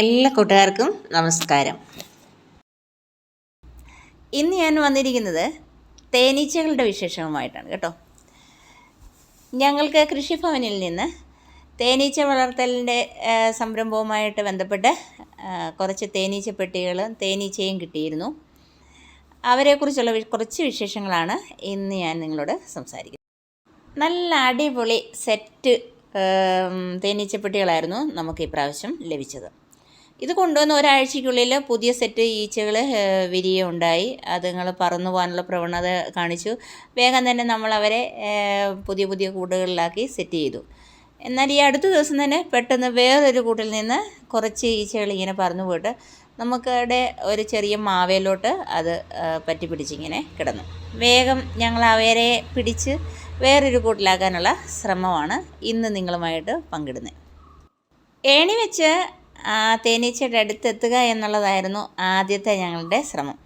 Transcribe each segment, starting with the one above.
എല്ലാ കൂട്ടുകാർക്കും നമസ്കാരം. ഇന്ന് ഞാൻ വന്നിരിക്കുന്നത് തേനീച്ചകളുടെ വിശേഷവുമായിട്ടാണ് കേട്ടോ. ഞങ്ങൾക്ക് കൃഷിഭവനിൽ നിന്ന് തേനീച്ച വളർത്തലിന്റെ സംരംഭവുമായിട്ട് ബന്ധപ്പെട്ട് കുറച്ച് തേനീച്ച പെട്ടികളും തേനീച്ചയും കിട്ടിയിരുന്നു. അവരെക്കുറിച്ചുള്ള കുറച്ച് വിശേഷങ്ങളാണ് ഇന്ന് ഞാൻ നിങ്ങളോട് സംസാരിക്കുന്നത്. നല്ല അടിപൊളി സെറ്റ് തേനീച്ചപ്പെട്ടികളായിരുന്നു നമുക്ക് ഇപ്രാവശ്യം ലഭിച്ചത്. ഇത് കൊണ്ടുവന്ന ഒരാഴ്ചയ്ക്കുള്ളിൽ പുതിയ സെറ്റ് ഈച്ചകൾ വിരിയുണ്ടായി. അതുങ്ങൾ പറന്നു പോകാനുള്ള പ്രവണത കാണിച്ചു. വേഗം തന്നെ നമ്മൾ അവരെ പുതിയ പുതിയ കൂടുകളിലാക്കി സെറ്റ് ചെയ്തു. എന്നാൽ ഈ അടുത്ത ദിവസം തന്നെ പെട്ടെന്ന് വേറൊരു കൂട്ടിൽ നിന്ന് കുറച്ച് ഈച്ചകൾ ഇങ്ങനെ പറന്നു പോയിട്ട് നമുക്കവിടെ ഒരു ചെറിയ മാവേലോട്ട് അത് പറ്റി പിടിച്ചിങ്ങനെ കിടന്നു. വേഗം ഞങ്ങൾ അവരെ പിടിച്ച് വേറൊരു കൂട്ടിലാക്കാനുള്ള ശ്രമമാണ് ഇന്ന് നിങ്ങളുമായിട്ട് പങ്കിടുന്നത്. ഏണി വെച്ച് തേനീച്ചയുടെ അടുത്തെത്തുക എന്നുള്ളതായിരുന്നു ആദ്യത്തെ ഞങ്ങളുടെ ശ്രമം.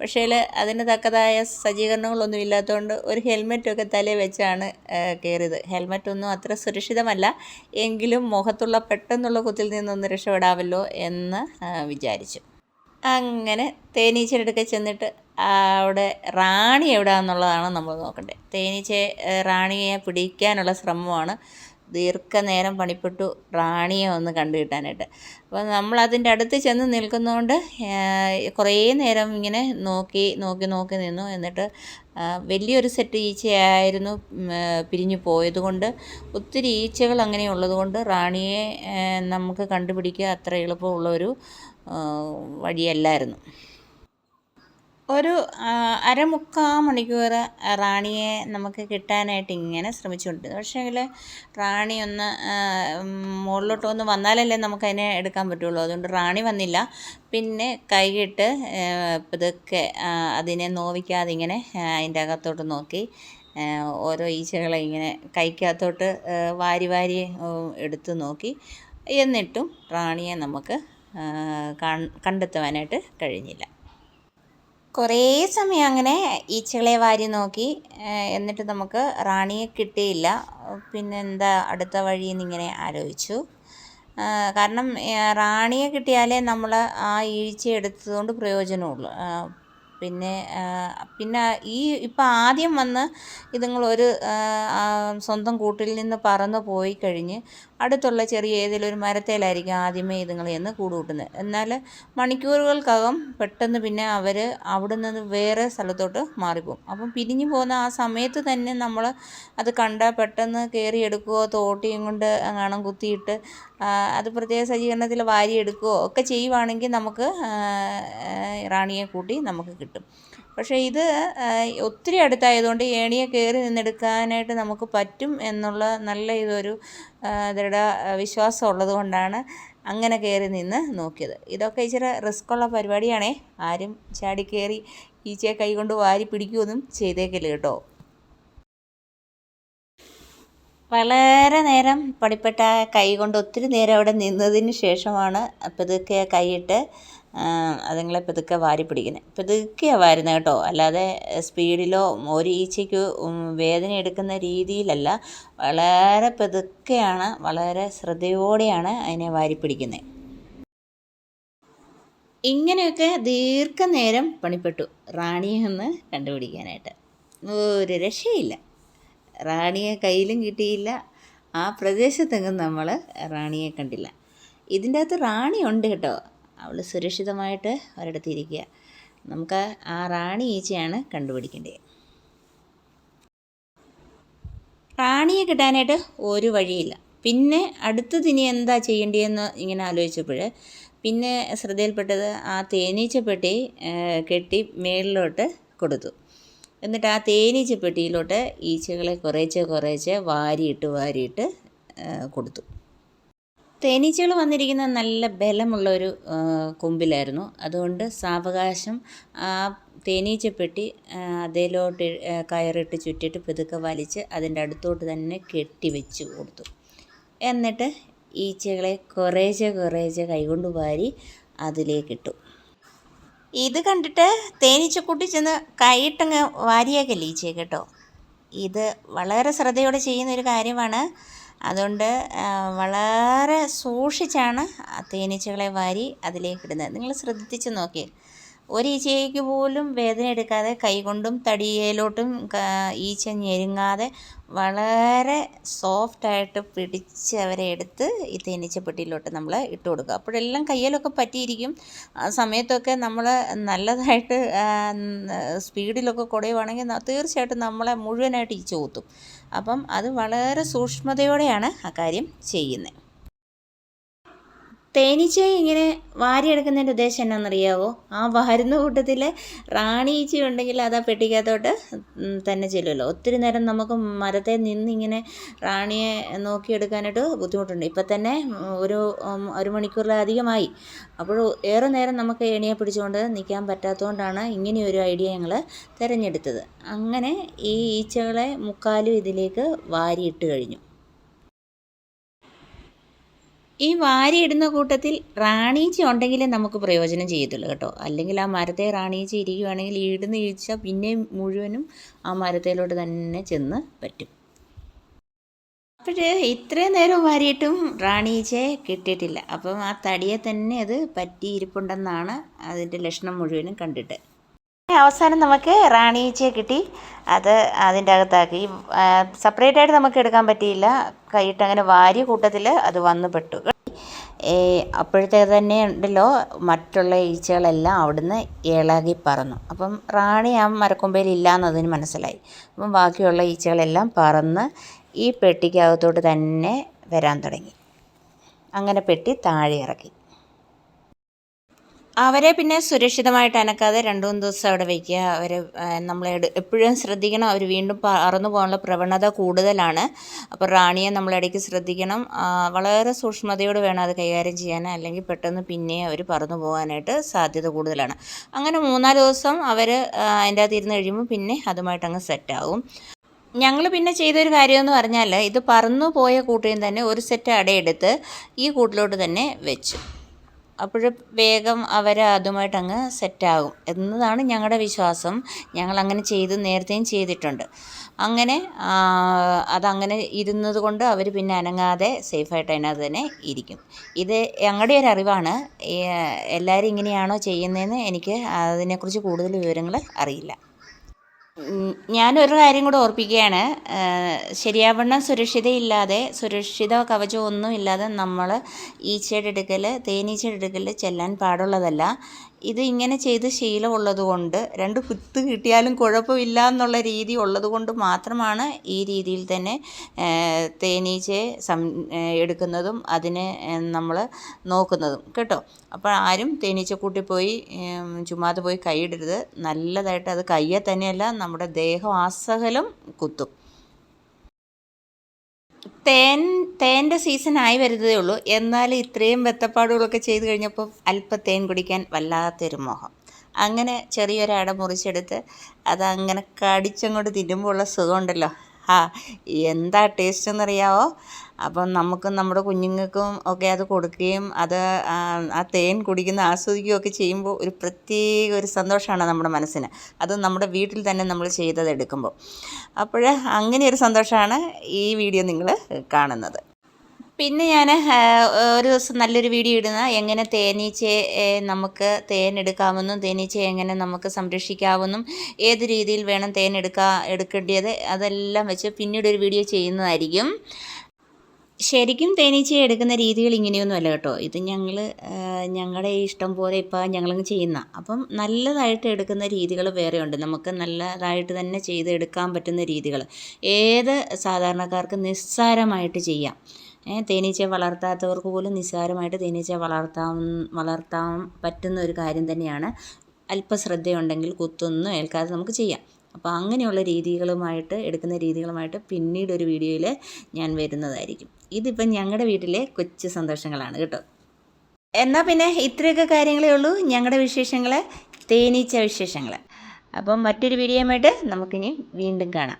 പക്ഷേ അതിന് തക്കതായ സജ്ജീകരണങ്ങളൊന്നും ഇല്ലാത്തതുകൊണ്ട് ഒരു ഹെൽമെറ്റൊക്കെ തലയിൽ വെച്ചാണ് കയറിയത് ഹെൽമെറ്റൊന്നും അത്ര സുരക്ഷിതമല്ല എങ്കിലും മുഖത്തുള്ള പെട്ടെന്നുള്ള കുത്തിൽ നിന്നൊന്ന് രക്ഷപ്പെടാമല്ലോ എന്ന് വിചാരിച്ചു. അങ്ങനെ തേനീച്ചയുടെ അടുക്കെ ചെന്നിട്ട് അവിടെ റാണി എവിടെയാണെന്നുള്ളതാണ് നമ്മൾ നോക്കേണ്ടത് തേനീച്ചയെ റാണിയെ പിടിക്കാനുള്ള ശ്രമമാണ് ദീർഘനേരം പണിപ്പെട്ടു റാണിയെ ഒന്ന് കണ്ടു കിട്ടാനായിട്ട്. അപ്പോൾ നമ്മൾ അതിന്റെ അടുത്ത് ചെന്ന് നിൽക്കുന്നതുകൊണ്ട് കുറേ നേരം ഇങ്ങനെ നോക്കി നോക്കി നോക്കി നിന്നു. എന്നിട്ട് വലിയൊരു സെറ്റ് ഈച്ചയായിരുന്നു പിരിഞ്ഞു പോയതുകൊണ്ട് ഒത്തിരി ഈച്ചകൾ അങ്ങനെ ഉള്ളതുകൊണ്ട് റാണിയെ നമുക്ക് കണ്ടുപിടിക്കുക അത്ര എളുപ്പമുള്ളൊരു ആ, വഴിയല്ലായിരുന്നു. ഒരു അരമുക്കാൽ അരമുക്കാ മണിക്കൂർ റാണിയെ നമുക്ക് കിട്ടാനായിട്ട് ഇങ്ങനെ ശ്രമിച്ചുകൊണ്ടിരുന്നു പക്ഷേങ്കിൽ റാണി ഒന്ന് മുകളിലോട്ട് ഒന്ന് വന്നാലല്ലേ നമുക്കതിനെ എടുക്കാൻ പറ്റുള്ളൂ. അതുകൊണ്ട് റാണി വന്നില്ല. പിന്നെ കൈയിട്ട് ഇതൊക്കെ അതിനെ നോവിക്കാതെ ഇങ്ങനെ അതിന്റെ അകത്തോട്ട് നോക്കി ഓരോ ഈച്ചകളെ ഇങ്ങനെ കൈക്കകത്തോട്ട് വാരി വാരി എടുത്ത് നോക്കി എന്നിട്ടും റാണിയെ നമുക്ക് കണ്ടെത്തുവാനായിട്ട് കഴിഞ്ഞില്ല. കുറേ സമയം അങ്ങനെ ഈച്ചകളെ വാരി നോക്കി എന്നിട്ട് നമുക്ക് റാണിയെ കിട്ടിയില്ല. പിന്നെ എന്താ അടുത്ത വഴി എന്നിങ്ങനെ ആലോചിച്ചു. കാരണം റാണിയെ കിട്ടിയാലേ നമ്മൾ ആ ഈഴ്ച എടുത്തതുകൊണ്ട് പ്രയോജനമുള്ളൂ. പിന്നെ പിന്നെ ഈ ഇപ്പം ആദ്യം വന്ന് ഇതുങ്ങളൊരു സ്വന്തം കൂട്ടിൽ നിന്ന് പറന്ന് പോയി കഴിഞ്ഞ് അടുത്തുള്ള ചെറിയ ഏതെങ്കിലും ഒരു മരത്തേലായിരിക്കും ആദ്യമേ ഇതുങ്ങൾ ചെന്ന് കൂട് കൂട്ടുന്നത് എന്നാൽ മണിക്കൂറുകൾക്കകം പെട്ടെന്ന് പിന്നെ അവർ അവിടെ നിന്ന് വേറെ സ്ഥലത്തോട്ട് മാറിപ്പോകും. അപ്പം പിരിഞ്ഞു പോകുന്ന ആ സമയത്ത് തന്നെ നമ്മൾ അത് കണ്ടാൽ പെട്ടെന്ന് കയറി എടുക്കുകയോ തോട്ടിയും കൊണ്ട് അങ്ങാണം കുത്തിയിട്ട് അത് പ്രത്യേക സജ്ജീകരണത്തിൽ വാരിയെടുക്കുകയോ ഒക്കെ ചെയ്യുവാണെങ്കിൽ നമുക്ക് റാണിയെ കൂട്ടി നമുക്ക് കിട്ടും. പക്ഷേ ഇത് ഒത്തിരി അടുത്തായതുകൊണ്ട് ഏണിയെ കയറി നിന്നെടുക്കാനായിട്ട് നമുക്ക് പറ്റും എന്നുള്ള നല്ല ഇതൊരു ദൃഢ വിശ്വാസം ഉള്ളത് കൊണ്ടാണ് അങ്ങനെ കയറി നിന്ന് നോക്കിയത്. ഇതൊക്കെ ഇച്ചിരി റിസ്ക്കുള്ള പരിപാടിയാണേ. ആരും ചാടി കയറി ഈച്ചയെ കൈകൊണ്ട് വാരി പിടിക്കുകയൊന്നും ചെയ്തേക്കില്ല കേട്ടോ. വളരെ നേരം പണിപ്പെട്ട കൈ കൊണ്ട് ഒത്തിരി നേരം അവിടെ നിന്നതിന് ശേഷമാണ് അപ്പോൾ ഇതൊക്കെ കൈയിട്ട് അതുങ്ങളെ പതുക്കെ വാരി പിടിക്കുന്നത് പതുക്കെയാണ് വാരുന്നത് കേട്ടോ. അല്ലാതെ സ്പീഡിലോ ഒരു ഈച്ചയ്ക്ക് വേദന എടുക്കുന്ന രീതിയിലല്ല വളരെ പതുക്കെയാണ് വളരെ ശ്രദ്ധയോടെയാണ് അതിനെ വാരി പിടിക്കുന്നത് ഇങ്ങനെയൊക്കെ ദീർഘനേരം പണിപ്പെട്ടു റാണിയെ ഒന്ന് കണ്ടുപിടിക്കാനായിട്ട്. ഒരു രക്ഷയില്ല. റാണിയെ കയ്യിലും കിട്ടിയില്ല. ആ പ്രദേശത്തെങ്ങും നമ്മൾ റാണിയെ കണ്ടില്ല. ഇതിന്റെ അകത്ത് റാണി ഉണ്ട് കേട്ടോ. അവൾ സുരക്ഷിതമായിട്ട് ഒരിടത്ത് ഇരിക്കുക. നമുക്ക് ആ റാണി ഈച്ചയാണ് കണ്ടുപിടിക്കേണ്ടത്. റാണിയെ കിട്ടാനായിട്ട് ഒരു വഴിയില്ല. പിന്നെ അടുത്തത് ഇനി എന്താ ചെയ്യേണ്ടതെന്ന് ഇങ്ങനെ ആലോചിച്ചപ്പോൾ പിന്നെ ശ്രദ്ധയിൽപ്പെട്ടത് ആ തേനീച്ചപ്പെട്ടി കെട്ടി മേളിലോട്ട് കൊടുത്തു. എന്നിട്ട് ആ തേനീച്ചപ്പെട്ടിയിലോട്ട് ഈച്ചകളെ കുറേശ്ശെ കുറേശ്ശെ വാരിയിട്ട് വാരിയിട്ട് കൊടുത്തു. തേനീച്ചകൾ വന്നിരിക്കുന്ന നല്ല ബലമുള്ള ഒരു കൊമ്പിലായിരുന്നു. അതുകൊണ്ട് സാവകാശം ആ തേനീച്ചപ്പെട്ടി അതിലോട്ട് കയറിട്ട് ചുറ്റിട്ട് പിതുക്കെ വലിച്ച് അതിന്റെ അടുത്തോട്ട് തന്നെ കെട്ടി വെച്ച് കൊടുത്തു. എന്നിട്ട് ഈച്ചകളെ കുറേശ്ശെ കുറേശ്ശെ കൈകൊണ്ട് വാരി അതിലേക്കിട്ടു ഇത് കണ്ടിട്ട് തേനീച്ചക്കുട്ടി ചെന്ന് കൈയിട്ടങ്ങ് വാരിയാക്കല്ലേ ഈച്ചയെ കേട്ടോ? ഇത് വളരെ ശ്രദ്ധയോടെ ചെയ്യുന്ന ഒരു കാര്യമാണ്. അതുകൊണ്ട് വളരെ സൂക്ഷിച്ചാണ് തേനീച്ചകളെ വാരി അതിലേക്ക് ഇടുന്നത്. നിങ്ങൾ ശ്രദ്ധിച്ച് നോക്കിയേ ഒരു ഈച്ചയ്ക്ക് പോലും വേദന എടുക്കാതെ കൈകൊണ്ടും തടിയേലോട്ടും ഈച്ച ഞെരുങ്ങാതെ വളരെ സോഫ്റ്റായിട്ട് പിടിച്ച് അവരെ എടുത്ത് ഈ തേനീച്ചപ്പെട്ടിയിലോട്ട് നമ്മൾ ഇട്ട് കൊടുക്കുക. അപ്പോഴെല്ലാം കയ്യിലൊക്കെ പറ്റിയിരിക്കും. ആ സമയത്തൊക്കെ നമ്മൾ നല്ലതായിട്ട് സ്പീഡിലൊക്കെ കുടയുവാണെങ്കിൽ തീർച്ചയായിട്ടും നമ്മളെ മുഴുവനായിട്ട് ഈച്ച കുത്തും അപ്പം അത് വളരെ സൂക്ഷ്മതയോടെയാണ് ആ കാര്യം ചെയ്യുന്നത്. തേനീച്ചയെ ഇങ്ങനെ വാരിയെടുക്കുന്നതിന്റെ ഉദ്ദേശം എന്നാണെന്നറിയാവോ? ആ വാരുന്ന കൂട്ടത്തിൽ റാണി ഈച്ച ഉണ്ടെങ്കിൽ അത് ആ പെട്ടിക്കകത്തോട്ട് തന്നെ ചെല്ലുമല്ലോ. ഒത്തിരി നേരം നമുക്ക് മരത്തെ നിന്നിങ്ങനെ റാണിയെ നോക്കിയെടുക്കാനായിട്ട് ബുദ്ധിമുട്ടുണ്ട്. ഇപ്പം തന്നെ ഒരു ഒരു മണിക്കൂറിലധികമായി. അപ്പോൾ ഏറെ നേരം നമുക്ക് ഏണിയെ പിടിച്ചുകൊണ്ട് നിൽക്കാൻ പറ്റാത്തതുകൊണ്ടാണ് ഇങ്ങനെയൊരു ഐഡിയ ഞങ്ങൾ തിരഞ്ഞെടുത്തത്. അങ്ങനെ ഈ ഈച്ചകളെ മുക്കാലും ഇതിലേക്ക് വാരിയിട്ട് കഴിഞ്ഞു. ഈ വാരിയിടുന്ന കൂട്ടത്തിൽ റാണീച്ച ഉണ്ടെങ്കിലേ നമുക്ക് പ്രയോജനം ചെയ്യത്തുള്ളൂ കേട്ടോ. അല്ലെങ്കിൽ ആ മരത്തെ റാണീച്ച ഇരിക്കുകയാണെങ്കിൽ ഈടുന്ന് ഈച്ച പിന്നെ മുഴുവനും ആ മരത്തേലോട്ട് തന്നെ ചെന്ന് പറ്റും. അപ്പോഴേ ഇത്രയും നേരം വാരിയിട്ടും റാണീച്ചയെ കിട്ടിയിട്ടില്ല. അപ്പം ആ തടിയെ തന്നെ അത് പറ്റിയിരിപ്പുണ്ടെന്നാണ് അതിന്റെ ലക്ഷണം മുഴുവനും കണ്ടിട്ട്. അവസാനം നമുക്ക് റാണീച്ചയെ കിട്ടി. അത് അതിന്റെ അകത്താക്കി. സെപ്പറേറ്റ് ആയിട്ട് നമുക്ക് എടുക്കാൻ പറ്റിയില്ല. കൈയിട്ട് അങ്ങനെ വാരിയ കൂട്ടത്തിൽ അത് വന്നു പെട്ടു. തന്നെ ഉണ്ടല്ലോ. മറ്റുള്ള ഈച്ചകളെല്ലാം അവിടുന്ന് ഇളകി പറന്നു. അപ്പം റാണി ആ മരക്കൊമ്പയിൽ ഇല്ലയെന്നതിന് മനസ്സിലായി. അപ്പം ബാക്കിയുള്ള ഈച്ചകളെല്ലാം പറന്ന് ഈ പെട്ടിക്കകത്തോട്ട് തന്നെ വരാൻ തുടങ്ങി. അങ്ങനെ പെട്ടി താഴെ ഇറക്കി. അവരെ പിന്നെ സുരക്ഷിതമായിട്ട് അനക്കാതെ രണ്ടു മൂന്ന് ദിവസം അവിടെ വയ്ക്കുക. അവർ നമ്മൾ എപ്പോഴും ശ്രദ്ധിക്കണം. അവർ വീണ്ടും പറന്നു പോകാനുള്ള പ്രവണത കൂടുതലാണ്. അപ്പോൾ റാണിയെ നമ്മൾ ഇടയ്ക്ക് ശ്രദ്ധിക്കണം. വളരെ സൂക്ഷ്മതയോട് വേണം അത് കൈകാര്യം ചെയ്യാൻ. അല്ലെങ്കിൽ പെട്ടെന്ന് പിന്നെ അവർ പറന്നു പോകാനായിട്ട് സാധ്യത കൂടുതലാണ്. അങ്ങനെ മൂന്നാൽ ദിവസം അവർ അതിന്റെ അകത്ത് ഇരുന്ന് കഴിയുമ്പോൾ പിന്നെ അതുമായിട്ട് അങ്ങ് സെറ്റാവും ഞങ്ങൾ പിന്നെ ചെയ്തൊരു കാര്യമെന്ന് പറഞ്ഞാൽ ഇത് പറന്നു പോയ കൂട്ടിൽ തന്നെ ഒരു സെറ്റ് അടയെടുത്ത് ഈ കൂട്ടിലോട്ട് തന്നെ വെച്ചു. അപ്പോൾ വേഗം അവർ അതുമായിട്ട് അങ്ങ് സെറ്റാകും എന്നതാണ് ഞങ്ങളുടെ വിശ്വാസം. ഞങ്ങൾ അങ്ങനെ ചെയ്ത് നേരത്തെയും ചെയ്തിട്ടുണ്ട്. അങ്ങനെ അതങ്ങനെ ഇരുന്നത് കൊണ്ട് അവർ പിന്നെ അനങ്ങാതെ സേഫായിട്ട് അതിനകത്ത് തന്നെ ഇരിക്കും. ഇത് ഞങ്ങളുടെ ഒരു അറിവാണ്. എല്ലാവരും ഇങ്ങനെയാണോ ചെയ്യുന്നതെന്ന് എനിക്ക് അതിനെക്കുറിച്ച് കൂടുതൽ വിവരങ്ങൾ അറിയില്ല. ഞാനൊരു കാര്യം കൂടെ ഓർപ്പിക്കുകയാണ്. ശരിയാവണ്ണം സുരക്ഷിതയില്ലാതെ സുരക്ഷിത കവചം ഒന്നും ഇല്ലാതെ നമ്മൾ ഈച്ചയുടെ അടുക്കൽ തേനീച്ചയുടെ അടുക്കൽ ചെല്ലാൻ പാടുള്ളതല്ല. ഇത് ഇങ്ങനെ ചെയ്ത് ശീലമുള്ളത് കൊണ്ട് രണ്ട് കുത്ത് കിട്ടിയാലും കുഴപ്പമില്ല എന്നുള്ള രീതി ഉള്ളത് കൊണ്ട് മാത്രമാണ് ഈ രീതിയിൽ തന്നെ തേനീച്ചയെ സം എടുക്കുന്നതും അതിനെ നമ്മൾ നോക്കുന്നതും. കേട്ടോ? അപ്പോൾ ആരും തേനീച്ചക്കൂട്ടിൽ പോയി ചുമ്മാതെ പോയി കൈയിടരുത്. നല്ലതായിട്ട് അത് കയ്യെ തന്നെയല്ല നമ്മുടെ ദേഹം ആസകലം കുത്തും. തേൻ തേന്റെ സീസൺ ആയി വരുന്നതേ ഉള്ളൂ. എന്നാൽ ഇത്രയും വെത്തപ്പാടുകളൊക്കെ ചെയ്ത് കഴിഞ്ഞപ്പോൾ അല്പം തേൻ കുടിക്കാൻ വല്ലാത്തൊരു മോഹം. അങ്ങനെ ചെറിയൊരു അട മുറിച്ചെടുത്ത് അതങ്ങനെ കടിച്ചങ്ങോട്ട് തിന്നുമ്പോൾ ഉള്ള സുഖമുണ്ടല്ലോ. എന്താ ടേസ്റ്റ് എന്നറിയാവോ? അപ്പം നമുക്കും നമ്മുടെ കുഞ്ഞുങ്ങൾക്കും ഒക്കെ അത് കൊടുക്കുകയും അത് ആ തേൻ കുടിക്കുന്ന ആസ്വദിക്കുകയും ഒക്കെ ചെയ്യുമ്പോൾ ഒരു പ്രത്യേക ഒരു സന്തോഷമാണ് നമ്മുടെ മനസ്സിന്. അത് നമ്മുടെ വീട്ടിൽ തന്നെ നമ്മൾ ചെയ്തത് എടുക്കുമ്പോൾ അപ്പോൾ അങ്ങനെ ഒരു സന്തോഷമാണ് ഈ വീഡിയോ നിങ്ങൾ കാണുന്നത്. പിന്നെ ഞാൻ ഒരു ദിവസം നല്ലൊരു വീഡിയോ ഇടുന്ന എങ്ങനെ തേനീച്ചയെ നമുക്ക് തേനെടുക്കാമെന്നും തേനീച്ചയെ എങ്ങനെ നമുക്ക് സംരക്ഷിക്കാമെന്നും ഏത് രീതിയിൽ വേണം തേൻ എടുക്കാ എടുക്കേണ്ടത് അതെല്ലാം വെച്ച് പിന്നീട് ഒരു വീഡിയോ ചെയ്യുന്നതായിരിക്കും. ശരിക്കും തേനീച്ചയെ എടുക്കുന്ന രീതികൾ ഇങ്ങനെയൊന്നുമല്ല കേട്ടോ. ഇത് ഞങ്ങൾ ഞങ്ങളുടെ ഇഷ്ടം പോലെ ഇപ്പോൾ ഞങ്ങളങ്ങ് ചെയ്യുന്ന. അപ്പം നല്ലതായിട്ട് എടുക്കുന്ന രീതികൾ വേറെയുണ്ട്. നമുക്ക് നല്ലതായിട്ട് തന്നെ ചെയ്തെടുക്കാൻ പറ്റുന്ന രീതികൾ ഏത് സാധാരണക്കാർക്ക് നിസ്സാരമായിട്ട് ചെയ്യാം. ഏ, തേനീച്ചയെ വളർത്താത്തവർക്ക് പോലും നിസ്സാരമായിട്ട് തേനീച്ച വളർത്താം വളർത്താൻ പറ്റുന്ന ഒരു കാര്യം തന്നെയാണ്. അല്പ ശ്രദ്ധയുണ്ടെങ്കിൽ കുത്തൊന്നും ഏൽക്കാതെ നമുക്ക് ചെയ്യാം. അപ്പോൾ അങ്ങനെയുള്ള രീതികളുമായിട്ട് എടുക്കുന്ന രീതികളുമായിട്ട് പിന്നീട് ഒരു വീഡിയോയിൽ ഞാൻ വരുന്നതായിരിക്കും. ഇതിപ്പം ഞങ്ങളുടെ വീട്ടിലെ കൊച്ചു സന്തോഷങ്ങളാണ് കേട്ടോ. എന്നാൽ പിന്നെ ഇത്രയൊക്കെ കാര്യങ്ങളേ ഉള്ളൂ. ഞങ്ങളുടെ വിശേഷങ്ങൾ തേനീച്ച വിശേഷങ്ങൾ അപ്പം മറ്റൊരു വീഡിയോയുമായിട്ട് നമുക്കിനി വീണ്ടും കാണാം.